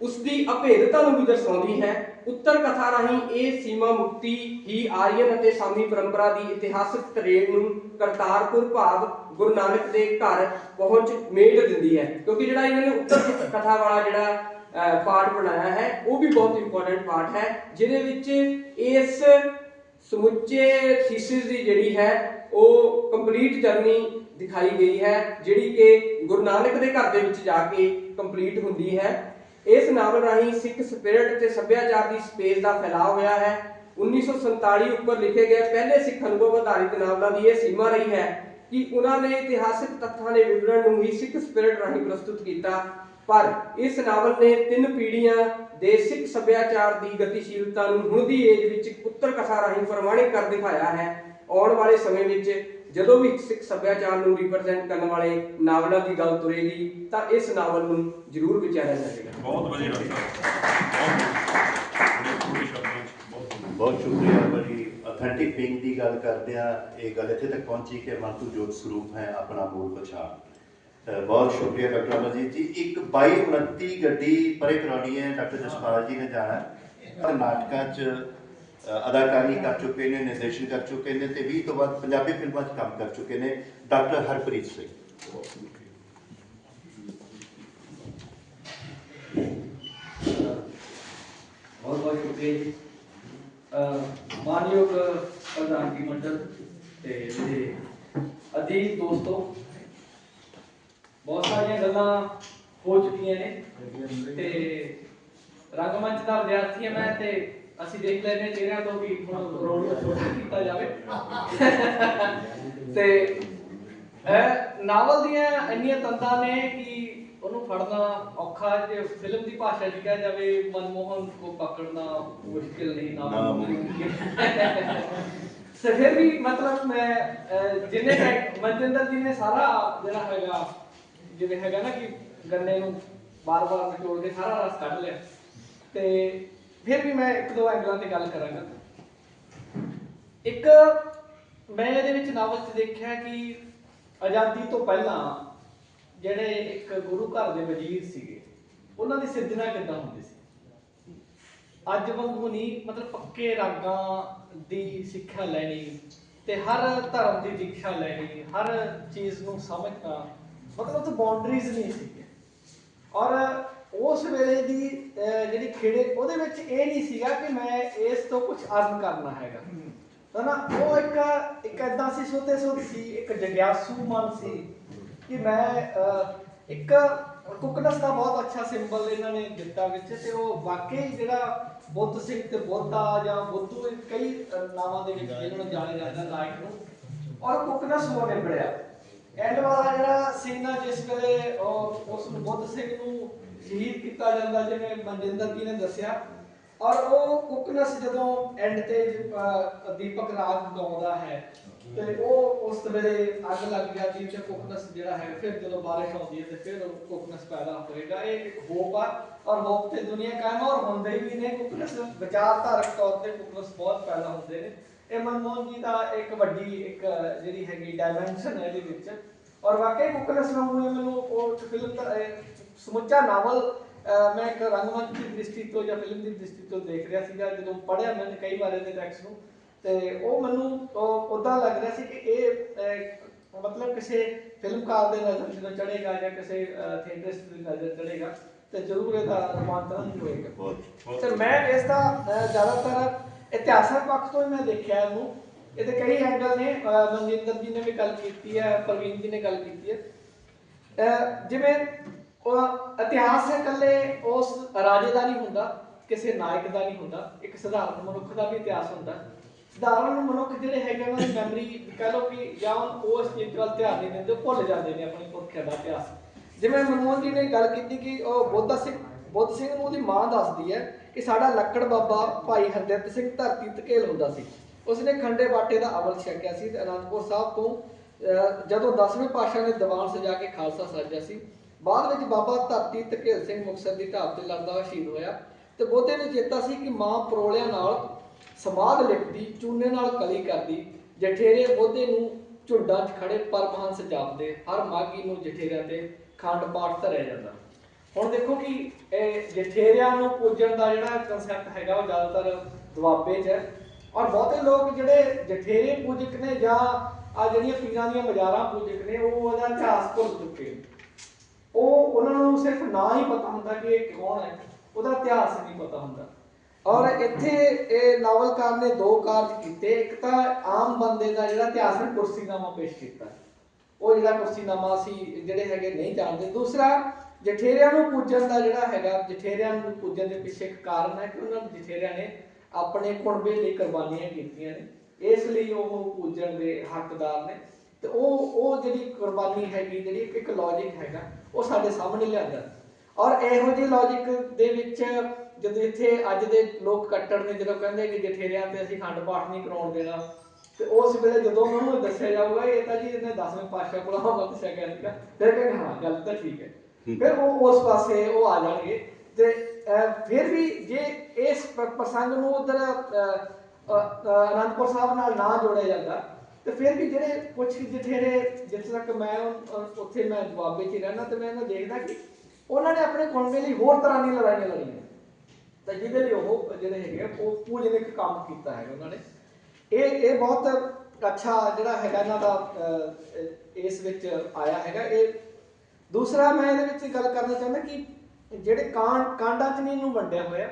ਉਸ ਦੀ ਅਭੇਦਤਾ ਨੂੰ ਵੀ ਦਰਸਾਉਂਦੀ ਹੈ। ਉੱਤਰ ਕਥਾ ਰਾਹੀਂ ਇਹ ਸੀਮਾ ਮੁਕਤੀ ਹੀ ਆਰੀਅਨ ਅਤੇ ਸਾਮੀ ਪਰੰਪਰਾ ਦੀ ਇਤਿਹਾਸਕ ਤਰੇੜ ਨੂੰ ਕਰਤਾਰਪੁਰ ਭਾਵ ਗੁਰੂ ਨਾਨਕ ਦੇ ਘਰ ਪਹੁੰਚ ਮੇਟ ਦਿੰਦੀ ਹੈ। ਕਿਉਂਕਿ ਜਿਹੜਾ ਇਹਨਾਂ ਨੇ ਉੱਤਰ ਕਥਾ ਵਾਲਾ ਜਿਹੜਾ ਪਾਠ ਬਣਾਇਆ ਹੈ, ਉਹ ਵੀ ਬਹੁਤ ਇੰਪੋਰਟੈਂਟ ਪਾਠ ਹੈ, ਜਿਹਦੇ ਵਿੱਚ ਇਸ ਸਮੁੱਚੇ ਥੀਸਿਸ ਦੀ ਜਿਹੜੀ ਹੈ, ਉਹ ਕੰਪਲੀਟ ਜਰਨੀ ਦਿਖਾਈ ਗਈ ਹੈ, ਜਿਹੜੀ ਕਿ ਗੁਰੂ ਨਾਨਕ ਦੇ ਘਰ ਦੇ ਵਿੱਚ ਜਾ ਕੇ ਕੰਪਲੀਟ ਹੁੰਦੀ ਹੈ। ਇਸ ਨਾਵਲ ਰਾਹੀਂ ਸਿੱਖ ਸਪਿਰਿਟ ਤੇ ਸੱਭਿਆਚਾਰ ਦੀ ਸਪੇਸ ਦਾ ਫੈਲਾਅ ਹੋਇਆ ਹੈ। 1947 ਉੱਪਰ ਲਿਖੇ ਗਏ ਪਹਿਲੇ ਸਿੱਖ ਅਨੁਭਵ ਆਧਾਰਿਤ ਨਾਵਲਾਂ ਦੀ ਇਹ ਸੀਮਾ ਰਹੀ ਹੈ ਕਿ ਉਹਨਾਂ ਨੇ ਇਤਿਹਾਸਿਕ ਤੱਥਾਂ ਦੇ ਵਿਵਰਣ ਨੂੰ ਹੀ ਸਿੱਖ ਸਪਿਰਿਟ ਰਾਹੀਂ ਪ੍ਰਸਤੁਤ ਕੀਤਾ। ਪਰ ਇਸ ਨਾਵਲ ਨੇ ਤਿੰਨ ਪੀੜ੍ਹੀਆਂ ਦੇ ਸਿੱਖ ਸੱਭਿਆਚਾਰ ਦੀ ਗਤੀਸ਼ੀਲਤਾ ਨੂੰ ਹੁਣ ਦੀ ਏਜ ਵਿੱਚ ਪੁੱਤਰ ਕਥਾ ਰਾਹੀਂ ਪ੍ਰਮਾਣਿਤ ਕਰ ਦਿਖਾਇਆ ਹੈ। ਆਉਣ ਵਾਲੇ ਸਮੇਂ ਵਿੱਚ ਜਦੋਂ ਵੀ ਸਿੱਖ ਸੱਭਿਆਚਾਰ ਨੂੰ ਰਿਪਰੈਜ਼ੈਂਟ ਕਰਨ ਵਾਲੇ ਨਾਵਲਾਂ ਦੀ ਗੱਲ ਤੁਰੇਗੀ ਤਾਂ ਇਸ ਨਾਵਲ ਨੂੰ ਜ਼ਰੂਰ ਵਿਚਾਰਿਆ ਜਾਵੇਗਾ। ਬਹੁਤ ਵਧੀਆ ਬਹੁਤ ਸ਼ੁਕਰੀਆ। ਬੜੀ ਅਥੈਂਟਿਕ ਬੀਇੰਗ ਦੀ ਗੱਲ ਕਰਦੇ ਆ ਇਹ ਗੱਲ ਇੱਥੇ ਤੱਕ ਪਹੁੰਚੀ ਕਿ ਮਨ ਤੂੰ ਜੋਤ ਸਰੂਪ ਹੈ ਆਪਣਾ ਮੂਲ ਪਛਾਣ। ਬਹੁਤ ਸ਼ੁਕਰੀਆ ਡਾਕਟਰ ਅਮਰਜੀਤ ਜੀ। ਇੱਕ 22 29 ਗੱਡੀ ਪਰੇ ਕਰਾਉਣੀ ਹੈ। ਡਾਕਟਰ ਜਸਪਾਲ ਜੀ ਨੇ ਜਾਣਾ। ਹੈ। ਨਾਟਕਾਂ 'ਚ ਅਦਾਕਾਰੀ ਕਰ ਚੁੱਕੇ ਨੇ, ਨਿਰਦੇਸ਼ਨ ਕਰ ਚੁੱਕੇ ਨੇ ਤੇ 20 ਤੋਂ ਬਾਅਦ ਪੰਜਾਬੀ ਫਿਲਮਾਂ 'ਚ ਕੰਮ ਕਰ ਚੁੱਕੇ ਨੇ ਡਾਕਟਰ ਹਰਪ੍ਰੀਤ ਸਿੰਘ। ਬਹੁਤ ਬਹੁਤ ਸ਼ੁਕਰੀਆ ਮਾਨਯੋਗ ਪ੍ਰਧਾਨ ਮੰਡਲ ਤੇ ਮੇਰੇ ਅਧੀਨ ਦੋਸਤੋ, ਬਹੁਤ ਸਾਰੀਆਂ ਗੱਲਾਂ ਹੋ ਚੁੱਕੀਆਂ ਨੇ ਤੇ ਰੰਗਮੰਚ ਦਾ ਵਿਦਿਆਰਥੀ ਹਾਂ ਮੈਂ ਤੇ ਅਸੀਂ ਦੇਖ ਲੈਂਦੇ ਹਾਂ ਚਿਹਰਿਆਂ ਤੋਂ ਵੀ ਹੁਣ ਰੋਲ ਨੂੰ ਛੋਟਾ ਕੀਤਾ ਜਾਵੇ। ਤੇ ਇਹ ਨਾਵਲ ਦੀਆਂ ਇੰਨੀਆਂ ਤੰਦਾਂ ਨੇ ਕਿ ਉਹਨੂੰ ਫੜਨਾ ਔਖਾ ਜੇ ਫਿਲਮ ਦੀ ਭਾਸ਼ਾ 'ਚ ਕਿਹਾ ਜਾਵੇ ਮਨਮੋਹਨ ਕੋ ਪਕੜਨਾ ਮੁਸ਼ਕਿਲ ਨਹੀਂ ਨਾਮੁਮਕਿਨ ਸੇ ਫਿਰ ਵੀ ਮਤਲਬ ਮੈਂ ਜਿੰਨੇ ਮਨਜਿੰਦਰ ਜੀ ਨੇ ਸਾਰਾ ਜਿਹੜਾ ਹੈਗਾ ਜਿਵੇਂ ਹੈਗਾ ਨਾ ਕਿ ਗੰਨੇ ਨੂੰ ਬਾਰ-ਬਾਰ ਨਿਚੋੜ ਕੇ ਸਾਰਾ ਰਸ ਕੱਢ ਲਿਆ। ਤੇ ਫਿਰ ਵੀ ਮੈਂ ਇੱਕ ਦੋ ਐਂਗਲਾਂ ਤੇ ਗੱਲ ਕਰਾਂਗਾ। ਇੱਕ, ਮੈਂ ਇਹਦੇ ਵਿੱਚ ਨਾਵਲ 'ਚ ਦੇਖਿਆ ਕਿ ਆਜ਼ਾਦੀ ਤੋਂ ਪਹਿਲਾਂ ਜਿਹੜੇ ਇੱਕ ਗੁਰੂ ਘਰ ਦੇ ਵਜ਼ੀਰ ਸੀਗੇ, ਉਹਨਾਂ ਦੀ ਸਿਰਜਣਾ ਕਿੱਦਾਂ ਹੁੰਦੀ ਸੀ? ਅੱਜ ਵਾਂਗੂ ਨਹੀਂ, ਮਤਲਬ ਪੱਕੇ ਰਾਗਾਂ ਦੀ ਸਿੱਖਿਆ ਲੈਣੀ ਤੇ ਹਰ ਧਰਮ ਦੀ ਦੀਕਸ਼ਾ ਲੈਣੀ, ਹਰ ਚੀਜ਼ ਨੂੰ ਸਮਝਣਾ, ਮਤਲਬ ਉਹ ਬਾਉਂਡਰੀਜ਼ ਨਹੀਂ ਸੀ ਔਰ ਉਸ ਵੇਲੇ ਦੀ ਜਿਹੜੀ ਖੇੜੇ ਉਹਦੇ ਵਿੱਚ ਇਹ ਨਹੀਂ ਸੀਗਾ ਕਿ ਮੈਂ ਇਸ ਤੋਂ ਕੁਝ ਅਰਨ ਕਰਨਾ ਹੈਗਾ। ਤਾਂ ਨਾ ਉਹ ਇੱਕ ਇੱਕ ਐਦਾਂ ਸੀ ਸੋਤੇ ਸੋਤ ਸੀ ਇੱਕ ਜਗਿਆਸੂ ਮਨ ਸੀ ਕਿ ਮੈਂ ਇੱਕ ਕੁਕਨਸ ਦਾ ਬਹੁਤ ਅੱਛਾ ਸਿੰਬਲ ਇਹਨਾਂ ਨੇ ਦਿੱਤਾ ਵਿੱਚ ਤੇ ਉਹ ਵਾਕਈ ਜਿਹੜਾ ਬੁੱਧ ਸਿੰਘ ਤੇ ਬੋਧਾ ਜਾਂ ਬੁੱਧੂ ਕਈ ਅਹ, ਨਾਵਾਂ ਦੇ ਵਿੱਚ ਇਹਨਾਂ ਨੂੰ ਜਾਣਿਆ ਜਾਂਦਾ ਲਾਈਟ ਨੂੰ। ਔਰ ਕੁਕਨਸ ਹੋ ਨਿਬੜਿਆ ਐਂਡ ਵਾਲਾ ਜਿਹੜਾ ਸੀਨ ਆ ਜਿਸ ਵੇਲੇ ਉਸ ਨੂੰ ਬੁੱਧ ਸਿੰਘ ਨੂੰ ਸ਼ਹੀਦ ਕੀਤਾ ਜਾਂਦਾ, ਜਿਵੇਂ ਮਨਜਿੰਦਰ ਜੀ ਨੇ ਦੱਸਿਆ। ਔਰ ਉਹ ਕੁਕਨਸ ਜਦੋਂ ਐਂਡ ਤੇ ਦੀਪਕ ਰਾਗ ਗਾਉਂਦਾ ਹੈ, ਤੇ ਉਹ ਉਸ ਵੇਲੇ ਅੱਗ ਲੱਗ ਜਾਂਦੀ ਤੇ ਕੁਕਨਸ ਜਿਹੜਾ ਹੈ, ਫਿਰ ਜਦੋਂ ਬਾਰਿਸ਼ ਆਉਂਦੀ ਹੈ ਤੇ ਫਿਰ ਉਹ ਕੁਕਨਸ ਪੈਦਾ ਹੋਏਗਾ ਇਹ ਇੱਕ ਹੋਪ ਆ, ਔਰ ਹੋਪ ਤੇ ਦੁਨੀਆ ਕਾਇਮ ਔਰ ਹੁੰਦੇ ਵੀ ਨੇ। ਕੁਕਨਸ ਵਿਚਾਰਧਾਰਕ ਤੌਰ ਤੇ ਕੁਕਨਸ ਬਹੁਤ ਪੈਦਾ ਹੁੰਦੇ ਨੇ। ਇਹ ਮਨਮੋਹਨ ਜੀ ਦਾ ਇੱਕ ਵੱਡੀ, ਇੱਕ, ਜਿਹੜੀ ਹੈਗੀ ਡਾਇਮੈਂਸ਼ਨ ਹੈ ਇਹਦੇ ਵਿੱਚ। ਔਰ ਵਾਕਈ ਕੁਕਨਸ ਨੂੰ ਮੈਨੂੰ ਉਹ ਫਿਲਮ ਦਾ ਸਮੁੱਚਾ ਨਾਵਲ ਮੈਂ ਇੱਕ ਰੰਗਮੰਚ ਦੀ ਦ੍ਰਿਸ਼ਟੀ ਤੋਂ ਜਾਂ ਫਿਲਮ ਦੀ ਦ੍ਰਿਸ਼ਟੀ ਤੋਂ ਦੇਖ ਰਿਹਾ ਸੀਗਾ ਜਦੋਂ ਪੜ੍ਹਿਆ ਮੈਂ ਕਈ ਵਾਰ ਇਹਦੇ ਟੈਕਸਟ ਨੂੰ। ਤੇ ਉਹ ਮੈਨੂੰ ਉਦਾਂ ਲੱਗ ਰਿਹਾ ਸੀ ਕਿ ਇਹ ਮਤਲਬ ਕਿਸੇ ਫਿਲਮਕਾਰ ਦੇ ਨਜ਼ਰ ਜਦੋਂ ਚੜੇਗਾ ਜਾਂ ਕਿਸੇ ਥੀਏਟਰਿਸਟ ਦੀ ਨਜ਼ਰ ਚੜੇਗਾ ਤੇ ਜ਼ਰੂਰ ਇਹਦਾ ਰੂਪਾਂਤਰਨ ਹੀ ਹੋਏਗਾ। ਤੇ ਮੈਂ ਇਸ ਦਾ ਜ਼ਿਆਦਾਤਰ ਇਤਿਹਾਸਕ ਪੱਖ ਤੋਂ ਹੀ ਮੈਂ ਦੇਖਿਆ ਇਹਨੂੰ। ਇਹਦੇ ਕਈ ਐਂਗਲ ਨੇ ਮਨਜਿੰਦਰ ਜੀ ਨੇ ਵੀ ਗੱਲ ਕੀਤੀ ਹੈ ਪ੍ਰਵੀਨ ਜੀ ਨੇ ਗੱਲ ਕੀਤੀ ਹੈ। ਜਿਵੇਂ ਉਹ ਇਤਿਹਾਸ ਹੈ ਇਕੱਲੇ ਉਸ ਰਾਜੇ ਦਾ ਨਹੀਂ ਹੁੰਦਾ ਕਿਸੇ ਨਾਇਕ ਦਾ ਨਹੀਂ ਹੁੰਦਾ ਇੱਕ ਸਧਾਰਨ ਮਨੁੱਖ ਦਾ ਵੀ ਇਤਿਹਾਸ ਹੁੰਦਾ। ਸਧਾਰਨ ਮਨੁੱਖ ਜਿਹੜੇ ਹੈਗੇ ਉਹਨਾਂ ਦੀ ਮੈਮਰੀ ਕਹਿ ਲਓ ਕਿ ਜਾਂ ਉਹ ਉਸ ਚੀਜ਼ ਧਿਆਨ ਨਹੀਂ ਦਿੰਦੇ ਭੁੱਲ ਜਾਂਦੇ ਨੇ ਆਪਣੀ ਪੁਰਖਿਆ ਦਾ ਇਤਿਹਾਸ। ਜਿਵੇਂ ਮਨਮੋਹਨ ਜੀ ਨੇ ਗੱਲ ਕੀਤੀ ਕਿ ਉਹ ਬੋਧਾ ਸਿੰਘ ਬੁੱਧ ਸਿੰਘ ਨੂੰ ਉਹਦੀ ਮਾਂ ਦੱਸਦੀ ਹੈ ਕਿ ਸਾਡਾ ਲੱਕੜ ਬਾਬਾ ਭਾਈ ਹਰਦਿੱਤ ਸਿੰਘ ਧਰਤੀ ਧਕੇਲ ਹੁੰਦਾ ਸੀ। ਉਸਨੇ ਖੰਡੇ ਬਾਟੇ ਦਾ ਅਮਲ ਛਕਿਆ ਸੀ ਤੇ ਅਨੰਦਪੁਰ ਸਾਹਿਬ ਤੋਂ ਅਹ, ਜਦੋਂ 10ਵੇਂ ਪਾਤਸ਼ਾਹ ਨੇ ਦੀਵਾਨ ਸਜਾ ਕੇ ਖਾਲਸਾ ਸਾਜਿਆ ਸੀ ਬਾਅਦ ਵਿੱਚ ਬਾਬਾ ਧਰਤੀ ਧਕੇਲ ਸਿੰਘ ਮੁਕਤਸਰ ਦੀ ਢਾਬ ਤੇ ਲੜਦਾ ਹੋਇਆ ਸ਼ਹੀਦ ਹੋਇਆ ਤੇ ਬੋਧੇ ਨੂੰ ਚੇਤਾ ਸੀ ਕਿ ਮਾਂ ਪਰੋਲਿਆਂ ਨਾਲ ਸਮਾਧ ਲਿਖਦੀ ਚੂਨੇ ਨਾਲ ਕਲੀ ਕਰਦੀ, ਜਠੇਰੇ ਬੋਧੇ ਨੂੰ ਝੁੰਡਾਂ 'ਚ ਖੜੇ ਪਰਮਹੰਸ ਜਾਪਦੇ, ਹਰ ਮਾਗੀ ਨੂੰ ਜਠੇਰਿਆਂ ਤੇ ਖੰਡ ਪਾਠ ਧਰਿਆ ਜਾਂਦਾ। ਹੁਣ ਦੇਖੋ ਕਿ ਇਹ ਜਠੇਰਿਆਂ ਨੂੰ ਪੂਜਣ ਦਾ ਜਿਹੜਾ ਕਨਸੈਪਟ ਹੈਗਾ ਉਹ ਜ਼ਿਆਦਾਤਰ ਦੁਆਬੇ 'ਚ ਹੈ ਔਰ ਬਹੁਤੇ ਲੋਕ ਜਿਹੜੇ ਜਠੇਰੇ ਪੂਜਕ ਨੇ ਜਾਂ ਆ ਜਿਹੜੀਆਂ ਪੀਰਾਂ ਦੀਆਂ ਮਜ਼ਾਰਾਂ ਪੂਜਕ ਨੇ, ਉਹ ਉਹਦਾ ਇਤਿਹਾਸ ਭੁੱਲ ਚੁੱਕੇ ਨੇ। ਉਹ ਉਹਨਾਂ ਨੂੰ ਸਿਰਫ ਨਾਂ ਹੀ ਪਤਾ ਹੁੰਦਾ ਕਿ ਇਹ ਕੌਣ ਹੈ, ਉਹਦਾ ਇਤਿਹਾਸ ਨਹੀਂ ਪਤਾ ਹੁੰਦਾ। ਔਰ ਇੱਥੇ ਇਹ ਨਾਵਲਕਾਰ ਨੇ ਦੋ ਕਾਰਜ ਕੀਤੇ। ਇੱਕ ਤਾਂ ਆਮ ਬੰਦੇ ਦਾ ਜਿਹੜਾ ਇਤਿਹਾਸ ਇਤਿਹਾਸਕ ਕੁਰਸੀਨਾਮਾ ਪੇਸ਼ ਕੀਤਾ। ਉਹ ਜਿਹੜਾ ਕੁਰਸੀਨਾਮਾ ਅਸੀਂ ਜਿਹੜੇ ਹੈਗੇ ਨਹੀਂ ਜਾਣਦੇ। ਦੂਸਰਾ, ਜਠੇਰਿਆਂ ਨੂੰ ਪੂਜਣ ਦਾ ਜਿਹੜਾ ਹੈਗਾ, ਜਠੇਰਿਆਂ ਨੂੰ ਪੂਜਣ ਦੇ ਪਿੱਛੇ ਇੱਕ ਕਾਰਨ ਹੈ ਕਿ ਉਹਨਾਂ ਨੂੰ ਜਠੇਰਿਆਂ ਨੇ ਆਪਣੇ ਕੁਣਬੇ ਲਈ ਕੁਰਬਾਨੀਆਂ ਕੀਤੀਆਂ ਨੇ। ਇਸ ਲਈ ਉਹ ਪੂਜਣ ਦੇ ਹੱਕਦਾਰ ਨੇ। ਤੇ ਉਹ ਉਹ ਜਿਹੜੀ ਕੁਰਬਾਨੀ ਹੈਗੀ, ਜਿਹੜੀ ਇੱਕ ਲੌਜੀਕ ਹੈਗਾ ਉਹ ਸਾਡੇ ਸਾਹਮਣੇ ਲਿਆਂਦਾ ਔਰ ਇਹੋ ਜਿਹੇ ਲੌਜੀਕ ਦੇ ਵਿੱਚ ਜਦੋਂ ਇੱਥੇ ਅੱਜ ਦੇ ਲੋਕ ਕੱਟੜ ਨੇ ਜਦੋਂ ਕਹਿੰਦੇ ਕਿ ਜਠੇਰਿਆਂ ਤੇ ਅਸੀਂ ਖੰਡ ਪਾਠ ਨਹੀਂ ਕਰਾਉਣ ਦੇਣਾ ਤੇ ਉਸ ਵੇਲੇ ਜਦੋਂ ਉਹਨਾਂ ਨੂੰ ਦੱਸਿਆ ਜਾਊਗਾ ਇਹ ਤਾਂ ਜੀ ਇਹਨੇ 10ਵੇਂ ਪਾਤਸ਼ਾਹ ਕੋਲ ਆਵਾ ਦੱਸਿਆ ਗਿਆ ਸੀਗਾ। ਫਿਰ ਕਹਿੰਦੇ ਹਾਂ ਗੱਲ ਤਾਂ ਠੀਕ ਹੈ। ਫਿਰ ਉਹ ਉਸ ਪਾਸੇ ਉਹ ਆ ਜਾਣਗੇ। ਤੇ ਫਿਰ ਵੀ ਜੇ ਇਸ ਪ੍ਰਸੰਗ ਨੂੰ ਉਧਰ ਅਨੰਦਪੁਰ ਸਾਹਿਬ ਨਾਲ ਨਾ ਜੋੜਿਆ ਜਾਂਦਾ ਤੇ ਫਿਰ ਵੀ ਜਿਹੜੇ ਕੁਝ ਜਠੇਰੇ ਜਿੱਥੇ ਤੱਕ ਮੈਂ ਉੱਥੇ ਮੈਂ ਦੁਆਬੇ 'ਚ ਰਹਿਣਾ ਤੇ ਮੈਂ ਇਹਨਾਂ ਦੇਖਦਾ ਕਿ ਉਹਨਾਂ ਨੇ ਆਪਣੇ ਕੁਣਬੇ ਲਈ ਹੋਰ ਤਰ੍ਹਾਂ ਦੀਆਂ ਲੜਾਈਆਂ ਲੜੀਆਂ। ਤਾਂ ਜਿਹਦੇ ਲਈ ਉਹ ਜਿਹੜੇ ਹੈਗੇ ਉਹ ਪੂਜਨਿਕ ਕੰਮ ਕੀਤਾ ਹੈ ਉਹਨਾਂ ਨੇ। ਇਹ ਇਹ ਬਹੁਤ ਅੱਛਾ ਜਿਹੜਾ ਹੈਗਾ ਇਹਨਾਂ ਦਾ ਇਸ ਵਿੱਚ ਆਇਆ ਹੈਗਾ। ਇਹ ਦੂਸਰਾ ਮੈਂ ਇਹਦੇ ਵਿੱਚ ਗੱਲ ਕਰਨਾ ਚਾਹੁੰਦਾ ਕਿ ਜਿਹੜੇ ਕਾਂ ਕਾਂਡਾ ਚ ਨੂੰ ਵੰਡਿਆ ਹੋਇਆ।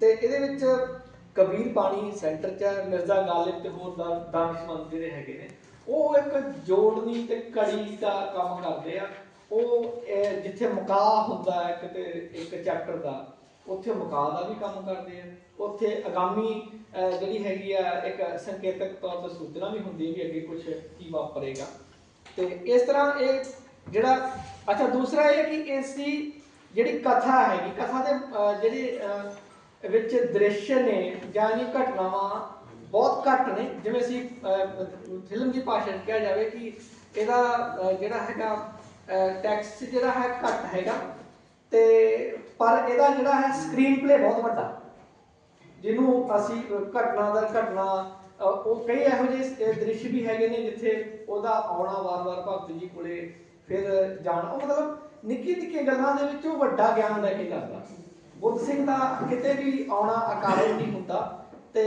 ਤੇ ਇਹਦੇ ਵਿੱਚ ਕਬੀਰ ਬਾਣੀ ਸੈਂਟਰ ਚ ਹੈ, ਮਿਰਜ਼ਾ ਗਾਲਿਬ ਤੇ ਹੋਰ ਦਾਨਿਸ਼ਮੰਦ ਜਿਹੜੇ ਹੈਗੇ ਨੇ। ਉਹ ਇੱਕ ਜੋੜਨੀ ਤੇ ਕੜੀ ਦਾ ਕੰਮ ਕਰਦੇ ਆ। ਉਹ ਜਿੱਥੇ ਮੁਕਾ ਹੁੰਦਾ ਹੈ ਕਿਤੇ ਇੱਕ ਚੈਪਟਰ ਦਾ ਉੱਥੇ ਮੁਕਾ ਦਾ ਵੀ ਕੰਮ ਕਰਦੇ ਆ। ਉੱਥੇ ਆਗਾਮੀ ਜਿਹੜੀ ਹੈਗੀ ਆ ਇੱਕ ਸੰਕੇਤਕ ਤੌਰ ਤੇ ਸੂਚਨਾ ਵੀ ਹੁੰਦੀ ਹੈ ਕਿ ਅੱਗੇ ਕੁਝ ਕੀ ਵਾਪਰੇਗਾ। ਤੇ ਇਸ ਤਰ੍ਹਾਂ ਇਹ ਜਿਹੜਾ ਅੱਛਾ ਦੂਸਰਾ ਇਹ ਕਿ ਇਸ ਦੀ ਜਿਹੜੀ ਕਥਾ ਹੈਗੀ ਕਥਾ ਦੇ ਜਿਹੜੀ ਵਿੱਚ ਦ੍ਰਿਸ਼ ਨੇ ਜਾਂ ਇਹ ਘਟਨਾਵਾਂ ਬਹੁਤ ਘੱਟ ਨੇ, ਜਿਵੇਂ ਅਸੀਂ ਫਿਲਮ ਦੀ ਭਾਸ਼ਾ 'ਚ ਕਿਹਾ ਜਾਵੇ ਕਿ ਇਹਦਾ ਜਿਹੜਾ ਹੈਗਾ ਟੈਕਸਟ ਜਿਹੜਾ ਹੈ ਘੱਟ ਹੈਗਾ। ਤੇ ਪਰ ਇਹਦਾ ਜਿਹੜਾ ਹੈ ਸਕਰੀਨ ਪਲੇ ਬਹੁਤ ਵੱਡਾ। ਜਿਹਨੂੰ ਅਸੀਂ ਘਟਨਾ ਦਰ ਘਟਨਾ ਉਹ ਕਈ ਇਹੋ ਜਿਹੇ ਦ੍ਰਿਸ਼ ਵੀ ਹੈਗੇ ਨੇ ਜਿੱਥੇ ਉਹਦਾ ਆਉਣਾ ਵਾਰ-ਵਾਰ ਭਗਤ ਜੀ ਕੋਲੇ ਫਿਰ ਜਾਣਾ। ਉਹ ਮਤਲਬ ਨਿੱਕੀ ਨਿੱਕੀ ਗੱਲਾਂ ਦੇ ਵਿੱਚ ਉਹ ਵੱਡਾ ਗਿਆਨ ਲੈ ਕੇ ਜਾਂਦਾ ਬੁੱਧ ਸਿੰਘ ਦਾ ਕਿਤੇ ਵੀ ਆਉਣਾ ਅਕਾਰਨ ਨਹੀਂ ਹੁੰਦਾ। ਤੇ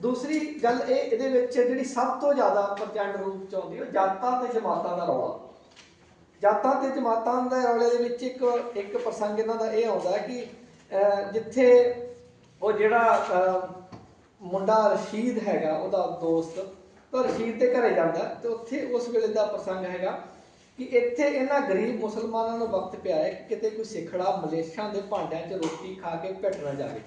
ਦੂਸਰੀ ਗੱਲ ਇਹ, ਇਹਦੇ ਵਿੱਚ ਜਿਹੜੀ ਸਭ ਤੋਂ ਜ਼ਿਆਦਾ ਪ੍ਰਚੰਡ ਰੂਪ ਚ ਆਉਂਦੀ ਹੈ, ਉਹ ਜਾਤਾਂ ਤੇ ਜਮਾਤਾਂ ਦਾ ਰੌਲਾ। ਜਾਤਾਂ ਤੇ ਜਮਾਤਾਂ ਦੇ ਰੌਲੇ ਦੇ ਵਿੱਚ ਇੱਕ ਇੱਕ ਪ੍ਰਸੰਗ ਇਹਨਾਂ ਦਾ ਇਹ ਆਉਂਦਾ ਕਿ ਜਿੱਥੇ ਉਹ ਜਿਹੜਾ ਮੁੰਡਾ ਰਸ਼ੀਦ ਹੈਗਾ, ਉਹਦਾ ਦੋਸਤ, ਤਾਂ ਰਸ਼ੀਦ ਦੇ ਘਰੇ ਜਾਂਦਾ ਤੇ ਉੱਥੇ ਉਸ ਵੇਲੇ ਦਾ ਪ੍ਰਸੰਗ ਹੈਗਾ ਕਿ ਇੱਥੇ ਇਹਨਾਂ ਗਰੀਬ ਮੁਸਲਮਾਨਾਂ ਨੂੰ ਵਕਤ ਪਿਆ ਹੈ ਕਿ ਕਿਤੇ ਕੋਈ ਸਿੱਖੜਾ ਮਲੇਸ਼ੀਆਂ ਦੇ ਭਾਂਡਿਆਂ 'ਚ ਰੋਟੀ ਖਾ ਕੇ ਭਿੱਟ ਨਾ ਜਾਵੇ।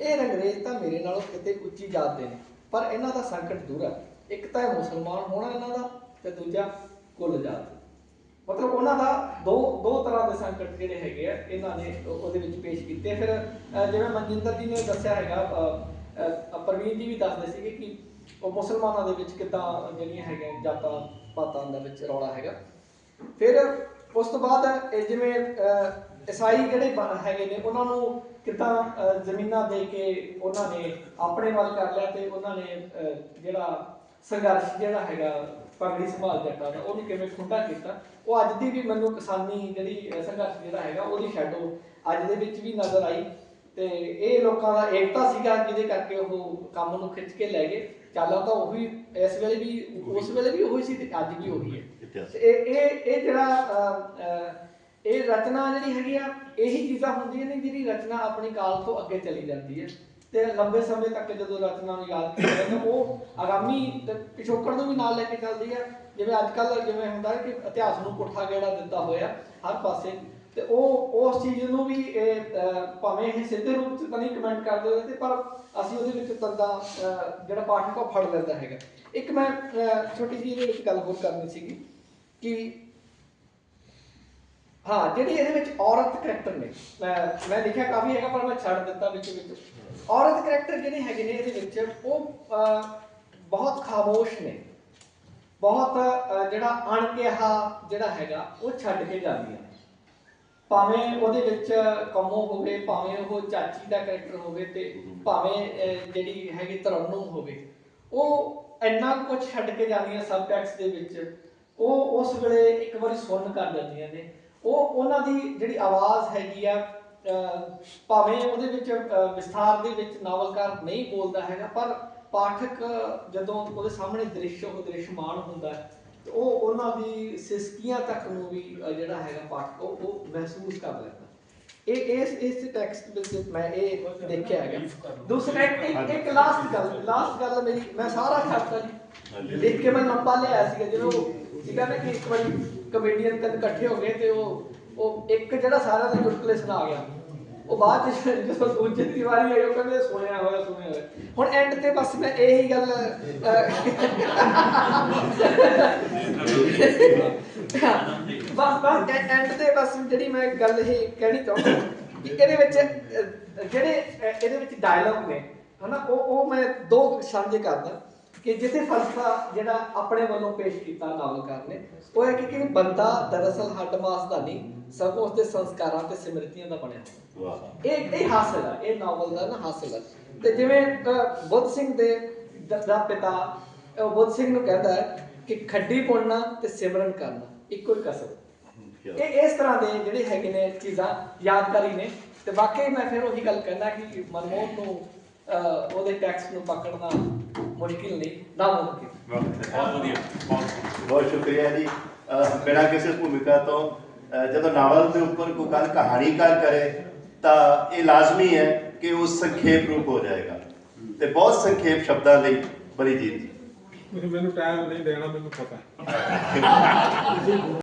ਇਹ ਅੰਗਰੇਜ਼ ਤਾਂ ਮੇਰੇ ਨਾਲੋਂ ਕਿਤੇ ਉੱਚੀ ਜਾਤ ਦੇ ਨੇ ਪਰ ਇਹਨਾਂ ਦਾ ਸੰਕਟ ਦੂਰ ਹੈ। ਇੱਕ ਤਾਂ ਇਹ ਮੁਸਲਮਾਨ ਹੋਣਾ ਇਹਨਾਂ ਦਾ ਤੇ ਦੂਜਾ ਕੁੱਲ ਜਾਤ। ਮਤਲਬ ਉਹਨਾਂ ਦਾ ਦੋ ਦੋ ਤਰ੍ਹਾਂ ਦੇ ਸੰਕਟ ਜਿਹੜੇ ਹੈਗੇ ਆ ਇਹਨਾਂ ਨੇ ਉਹਦੇ ਵਿੱਚ ਪੇਸ਼ ਕੀਤੇ। ਫਿਰ ਜਿਵੇਂ ਮਨਜਿੰਦਰ ਜੀ ਨੇ ਦੱਸਿਆ ਹੈਗਾ ਅਹ, ਅਹ, ਪ੍ਰਵੀਨ ਜੀ ਵੀ ਦੱਸਦੇ ਸੀਗੇ ਕਿ ਉਹ ਮੁਸਲਮਾਨਾਂ ਦੇ ਵਿੱਚ ਕਿਦਾਂ ਜਿਹੜੀਆਂ ਹੈਗੀਆਂ ਜਾਤਾਂ ਪਾਤਾਂ ਦੇ ਵਿੱਚ ਰੌਲਾ ਹੈਗਾ। ਫਿਰ ਉਸ ਤੋਂ ਬਾਅਦ ਇਹ ਜਿਵੇਂ ਈਸਾਈ ਜਿਹੜੇ ਬ- ਹੈਗੇ ਨੇ ਉਹਨਾਂ ਨੂੰ ਕਿਦਾਂ ਜ਼ਮੀਨਾਂ ਦੇ ਕੇ ਉਹਨਾਂ ਨੇ ਆਪਣੇ ਵੱਲ ਕਰ ਲਿਆ ਤੇ ਉਹਨਾਂ ਨੇ ਜਿਹੜਾ ਸੰਘਰਸ਼ ਜਿਹੜਾ ਹੈਗਾ ਪਗੜੀ ਸੰਭਾਲ ਜੱਟਾਂ ਦਾ ਉਹਨੂੰ ਕਿਵੇਂ ਖੁੰਡਾ ਕੀਤਾ ਉਹ ਅੱਜ ਦੀ ਵੀ ਮੈਨੂੰ ਕਿਸਾਨੀ ਜਿਹੜੀ ਸੰਘਰਸ਼ ਜਿਹੜਾ ਹੈਗਾ ਉਹਦੀ ਸ਼ੈਡੋ ਅੱਜ ਦੇ ਵਿੱਚ ਵੀ ਨਜ਼ਰ ਆਈ ਤੇ ਇਹ ਲੋਕਾਂ ਦਾ ਏਕਤਾ ਸੀਗਾ ਜਿਹਦੇ ਕਰਕੇ ਉਹ ਕੰਮ ਨੂੰ ਖਿੱਚ ਕੇ ਲੈ ਗਏ। ਚਾਲਾਂ ਤਾਂ ਉਹੀ ਇਸ ਵੇਲੇ ਵੀ ਉਸ ਵੇਲੇ ਵੀ ਉਹੀ ਸੀ ਤੇ ਅੱਜ ਵੀ ਉਹੀ ਹੈ। ਇਹ ਇਹ ਜਿਹੜਾ ਇਹ ਰਚਨਾ ਜਿਹੜੀ ਹੈਗੀ ਆ, ਇਹੀ ਚੀਜ਼ਾਂ ਹੁੰਦੀਆਂ ਨੇ ਜਿਹੜੀ ਰਚਨਾ ਆਪਣੀ ਕਾਲ ਤੋਂ ਅੱਗੇ ਚਲੀ ਜਾਂਦੀ ਹੈ। ਤੇ ਲੰਬੇ ਸਮੇਂ ਤੱਕ ਜਦੋਂ ਰਚਨਾ ਨੂੰ ਯਾਦ ਕੀਤਾ ਜਾਂਦਾ, ਉਹ ਆਗਾਮੀ ਪਿਛੋਕੜ ਨੂੰ ਵੀ ਨਾਲ ਲੈ ਕੇ ਚੱਲਦੀ ਹੈ ਜਿਵੇਂ ਅੱਜ ਕੱਲ ਜਿਵੇਂ ਹੁੰਦਾ ਕਿ ਇਤਿਹਾਸ ਨੂੰ ਪੁੱਠਾ ਗੇੜਾ ਦਿੱਤਾ ਹੋਇਆ ਹਰ ਪਾਸੇ। ਤੇ ਉਹ ਉਸ ਚੀਜ਼ ਨੂੰ ਵੀ ਇਹ ਭਾਵੇਂ ਇਹ ਸਿੱਧੇ ਰੂਪ ਚ ਤਾਂ ਨਹੀਂ ਕਮੈਂਟ ਕਰਦੇ ਹੋਏ ਤੇ, ਪਰ ਅਸੀਂ ਉਹਦੇ ਵਿੱਚ ਤੰਦਾ ਜਿਹੜਾ ਪਾਠਕ ਉਹ ਫੜ ਲੈਂਦਾ ਹੈਗਾ। ਇੱਕ ਮੈਂ ਛੋਟੀ ਜਿਹੀ ਇਹਦੇ ਵਿੱਚ ਗੱਲ ਹੋਰ ਕਰਨੀ ਸੀਗੀ। ਕਿ ਹਾਂ, ਜਿਹੜੀ ਇਹਦੇ ਵਿੱਚ ਔਰਤ ਕਰੈਕਟਰ ਨੇ, ਮੈਂ ਲਿਖਿਆ ਕਾਫੀ ਹੈਗਾ, ਪਰ ਮੈਂ ਛੱਡ ਦਿੱਤਾ ਵਿੱਚ ਵਿੱਚ। ਔਰਤ ਕਰੈਕਟਰ ਜਿਹੜੇ ਹੈਗੇ ਨੇ ਇਹਦੇ ਵਿੱਚ, ਉਹ ਬਹੁਤ ਖਾਮੋਸ਼ ਨੇ। ਬਹੁਤ ਜਿਹੜਾ ਅਣਕਿਹਾ ਜਿਹੜਾ ਹੈਗਾ, ਉਹ ਛੱਡ ਕੇ ਜਾਂਦੀਆਂ ਨੇ। ਭਾਵੇਂ ਉਹਦੇ ਵਿੱਚ ਕਮੋ ਹੋਵੇ, ਭਾਵੇਂ ਉਹ ਚਾਚੀ ਦਾ ਕੈਰੈਕਟਰ ਹੋਵੇ ਤੇ ਭਾਵੇਂ ਜਿਹੜੀ ਹੈਗੀ ਤਰੰਨੂ ਹੋਵੇ, ਉਹ ਇੰਨਾ ਕੁਝ ਛੱਡ ਕੇ ਜਾਂਦੀਆਂ ਸਬ ਟੈਕਸਟ ਦੇ ਵਿੱਚ। ਉਹ ਉਸ ਵੇਲੇ ਇੱਕ ਵਾਰੀ ਸੁਣ ਕਰ ਜਾਂਦੀਆਂ ਨੇ। ਉਹ ਉਹਨਾਂ ਦੀ ਜਿਹੜੀ ਆਵਾਜ਼ ਹੈਗੀ ਆ ਭਾਵੇਂ ਉਹਦੇ ਵਿੱਚ ਵਿਸਥਾਰ ਦੇ ਵਿੱਚ ਨਾਵਲਕਾਰ ਨਹੀਂ ਬੋਲਦਾ ਹੈਗਾ ਪਰ ਪਾਠਕ ਜਦੋਂ ਉਹਦੇ ਸਾਹਮਣੇ ਦ੍ਰਿਸ਼ ਉਹ ਦ੍ਰਿਸ਼ਮਾਨ ਹੁੰਦਾ ਹੈ ਤੇ ਉਹ ਉਹਨਾਂ ਦੀ ਸਿਸਕੀਆਂ ਤੱਕ ਨੂੰ ਵੀ ਜਿਹੜਾ ਹੈਗਾ ਪਾਠਕ ਉਹ ਮਹਿਸੂਸ ਕਰ ਲੈਂਦਾ। ਇਹ ਇਸ ਇਸ ਟੈਕਸਟ ਵਿੱਚ ਮੈਂ ਇਹ ਦੇਖਿਆ ਹੈਗਾ। ਦੂਸਰਾ ਇੱਕ ਇੱਕ- ਲਾਸਟ ਗੱਲ ਲਾਸਟ ਗੱਲ ਮੇਰੀ ਮੈਂ ਸਾਰਾ ਖਾਤਾ ਜੀ। ਲਿਖ ਕੇ ਮੈਂ ਲੰਬਾ ਲਿਆਇਆ ਸੀਗਾ ਜਦੋਂ ਸੀਗਾ ਨਾ ਕਿ ਇੱਕ ਵਾਰੀ ਕਮੇਡੀਅਨ ਤਿੰਨ ਇਕੱਠੇ ਹੋ ਗਏ ਤੇ ਉਹ ਉਹ ਇੱਕ ਜਿਹੜਾ ਸਾਰਿਆਂ ਦਾ ਚੁਟਕਲੇ ਸੁਣਾ ਗਿਆ। ਉਹ ਬਾਅਦ ਚ ਜਦੋਂ ਦੂਜੀ ਦੀ ਵਾਰੀ ਆਈ ਉਹ ਕਹਿੰਦੇ ਸੁਣਿਆ ਹੋਇਆ ਸੁਣਿਆ ਹੋਇਆ। ਹੁਣ ਐਂਡ ਤੇ ਬਸ ਮੈਂ ਇਹੀ ਗੱਲ ਬਸ ਬਸ ਐਂਡ ਤੇ ਬਸ ਜਿਹੜੀ ਮੈਂ ਗੱਲ ਇਹ ਕਹਿਣੀ ਚਾਹੁੰਦਾ ਕਿ ਇਹਦੇ ਵਿੱਚ ਜਿਹੜੇ ਇਹਦੇ ਵਿੱਚ ਡਾਇਲੌਗ ਨੇ, ਹਨਾ, ਉਹ ਉਹ ਮੈਂ ਦੋ ਸਾਂਝੇ ਕਰਦਾ। ਕਿ ਜਿੱਥੇ ਫਲਸਫਾ ਜਿਹੜਾ ਆਪਣੇ ਵੱਲੋਂ ਪੇਸ਼ ਕੀਤਾ ਨਾਵਲਕਾਰ ਨੇ ਉਹ ਹੈ ਕਿ ਕਿ ਬੰਦਾ ਦਰਅਸਲ ਹੱਡ ਮਾਸ ਦਾ ਨਹੀਂ ਸਗੋਂ ਉਸਦੇ ਸੰਸਕਾਰਾਂ ਤੇ ਸਿਮਰਤੀਆਂ ਦਾ ਬਣਿਆ ਇਹ ਇਹ ਹਾਸਲ ਹੈ ਇਹ ਨਾਵਲ ਦਾ ਨਾ ਹਾਸਲ ਹੈ। ਤੇ ਜਿਵੇਂ ਬੁੱਧ ਸਿੰਘ ਦੇ ਦ- ਪਿਤਾ ਉਹ ਬੁੱਧ ਸਿੰਘ ਨੂੰ ਕਹਿੰਦਾ ਹੈ ਕਿ ਖੱਡੀ ਪੁੰਨਣਾ ਤੇ ਸਿਮਰਨ ਕਰਨਾ ਇੱਕੋ ਹੀ ਕਸਰ ਇਹ ਇਸ ਤਰ੍ਹਾਂ ਦੇ ਜਿਹੜੇ ਹੈਗੇ ਨੇ ਚੀਜ਼ਾਂ ਯਾਦਗਾਰੀ ਨੇ। ਤੇ ਵਾਕਈ ਮੈਂ ਫਿਰ ਉਹੀ ਗੱਲ ਕਹਿੰਦਾ ਕਿ ਮਨਮੋਹਨ ਨੂੰ ਉਹਦੇ ਟੈਕਸਟ ਨੂੰ ਪਕੜਨਾ ਮੁਸ਼ਕਿਲ ਨਹੀਂ ਨਾਮੁਮਕਿਨ ਬਹੁਤ ਵਧੀਆ ਬਹੁਤ ਬਹੁਤ ਸ਼ੁਕਰੀਆ ਜੀ। ਬਿਨਾਂ ਕਿਸੇ ਭੂਮਿਕਾ ਤੋਂ ਜਦੋਂ ਨਾਵਲ ਦੇ ਉੱਪਰ ਕੋਈ ਗੱਲ ਕਹਾਣੀਕਾਰ ਕਰੇ ਤਾਂ ਇਹ ਲਾਜ਼ਮੀ ਹੈ ਕਿ ਉਹ ਸੰਖੇਪ ਰੂਪ ਹੋ ਜਾਏਗਾ। ਤੇ ਬਹੁਤ ਸੰਖੇਪ ਸ਼ਬਦਾਂ ਲਈ ਬੜੀ ਤੁਸੀਂ ਮੈਨੂੰ ਟਾਈਮ ਨਹੀਂ ਦੇਣਾ ਮੈਨੂੰ ਪਤਾ।